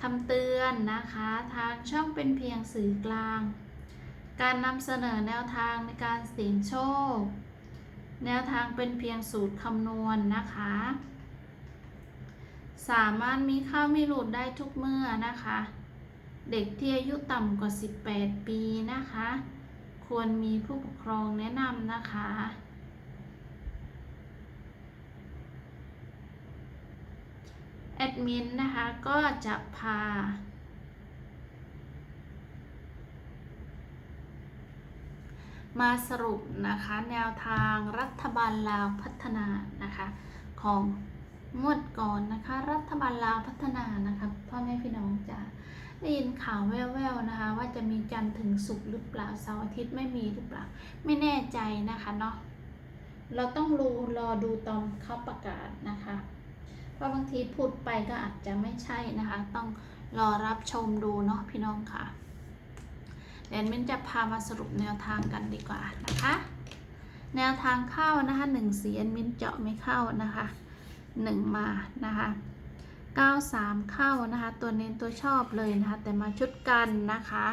คำเตือนนะคะ ทางช่องเป็นเพียงสื่อกลาง การนำเสนอแนวทางในการเสี่ยงโชค แนวทางเป็นเพียงสูตรคำนวณนะคะ สามารถมีเข้ามีหลุดได้ทุกเมื่อนะคะ เด็กที่อายุต่ำกว่า 18 ปีนะคะ ควรมีผู้ปกครองแนะนำนะคะ แอ ดมินนะคะก็จะพา มาสรุปนะคะแนวทางรัฐบาลลาวพัฒนานะคะของงวดก่อนนะคะ รัฐบาลลาวพัฒนานะคะพ่อแม่พี่น้องจะได้ยินข่าวแว่วๆนะคะ ว่าจะมีจันทร์ถึงศุกร์หรือเปล่าเสาร์อาทิตย์ไม่มีหรือเปล่า ไม่แน่ใจนะคะเนาะเราต้องรูรอดูตอนเขาประกาศนะคะ ราะบางทีพูดไปก็อาจจะไม่ใช่นะคะ ต้องรอรับชมดูเนาะพี่น้องค่ะเดี๋ยวมินจะพามาสรุปแนวทางกันดีกว่านะคะ แนวทางเข้านะคะหนึ่งสีแอดมินเจาะไม่เข้านะคะหนึ่งมานะคะเก้าสามเข้านะคะ ตัวเน้นตัวชอบเลยนะคะ แต่มาชุดกันนะคะ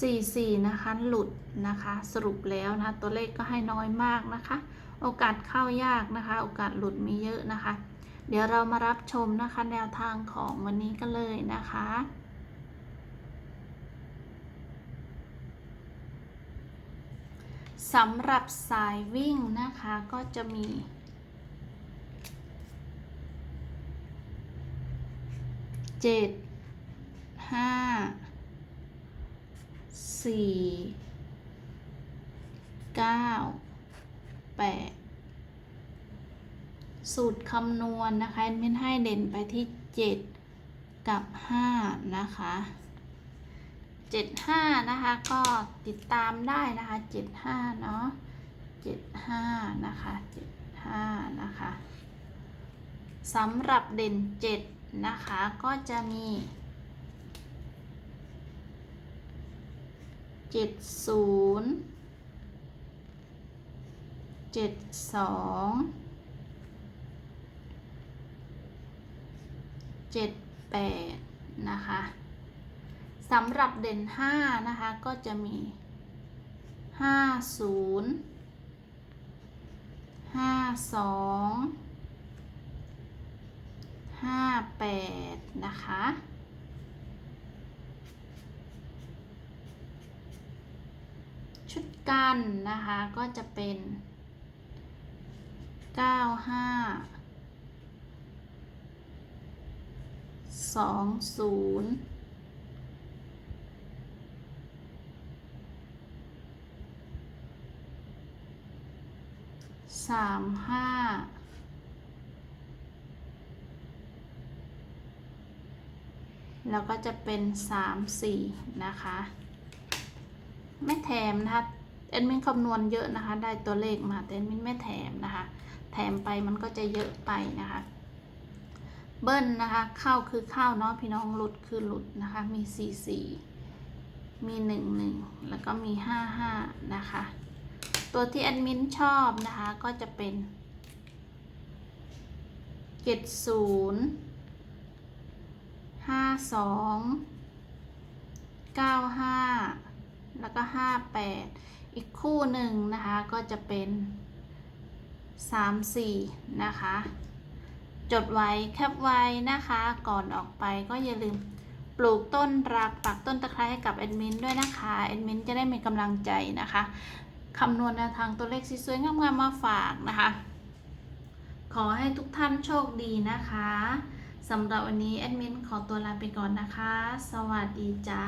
สี่สี่นะคะหลุดนะคะ สรุปแล้วนะคะ ตัวเลขก็ให้น้อยมากนะคะ โอกาสเข้ายากนะคะ โอกาสหลุดมีเยอะนะคะ เดี๋ยวเรามารับชมนะคะแนวทางของวันนี้กันเลยนะคะ สำหรับสายวิ่งนะคะก็จะมีเจ็ดห้าสี่เก้าแปด สูตรคำนวณนะคะแอดมินให้เด่นไปที่ 7 กับ 5 นะคะ 75 นะคะ ก็ติดตามได้นะคะ 75 เนาะ75 นะคะ 75 นะคะสำหรับเด่น 7 นะคะก็จะมี 70 72 7 8 นะคะสำหรับเด่น 5 นะคะ ก็จะมี 5 0 5 2 58 นะคะ ชุดกันนะคะก็จะเป็น 95 สองศูนย์สามห้าแล้วก็จะเป็นสามสี่นะคะ ไม่แถมนะคะแอดมินคำนวณเยอะนะคะ ได้ตัวเลขมาแต่แอดมินไม่แถมนะคะ แถมไปมันก็จะเยอะไปนะคะ เบิ้ลนะคะเข้าคือเข้าเนาะพี่น้องหลุดคือหลุดนะคะมีสี่สี่มีหนึ่งหนึ่งแล้วก็มีห้าห้านะคะ ตัวที่แอดมินชอบนะคะก็จะเป็นเจ็ดศูนย์ห้าสองเก้าห้าแล้วก็ห้าแปดอีกคู่หนึ่งนะคะก็จะเป็นสามสี่นะคะ จดไว้แคปไว้นะคะ ก่อนออกไปก็อย่าลืมปลูกต้นรักปักต้นตะไคร้ให้กับแอดมินด้วยนะคะแอดมินจะได้มีกำลังใจนะคะคำนวณแนวทางตัวเลขสวยๆงามๆมาฝากนะคะ ขอให้ทุกท่านโชคดีนะคะสำหรับวันนี้แอดมินขอตัวลาไปก่อนนะคะ สวัสดีจ้า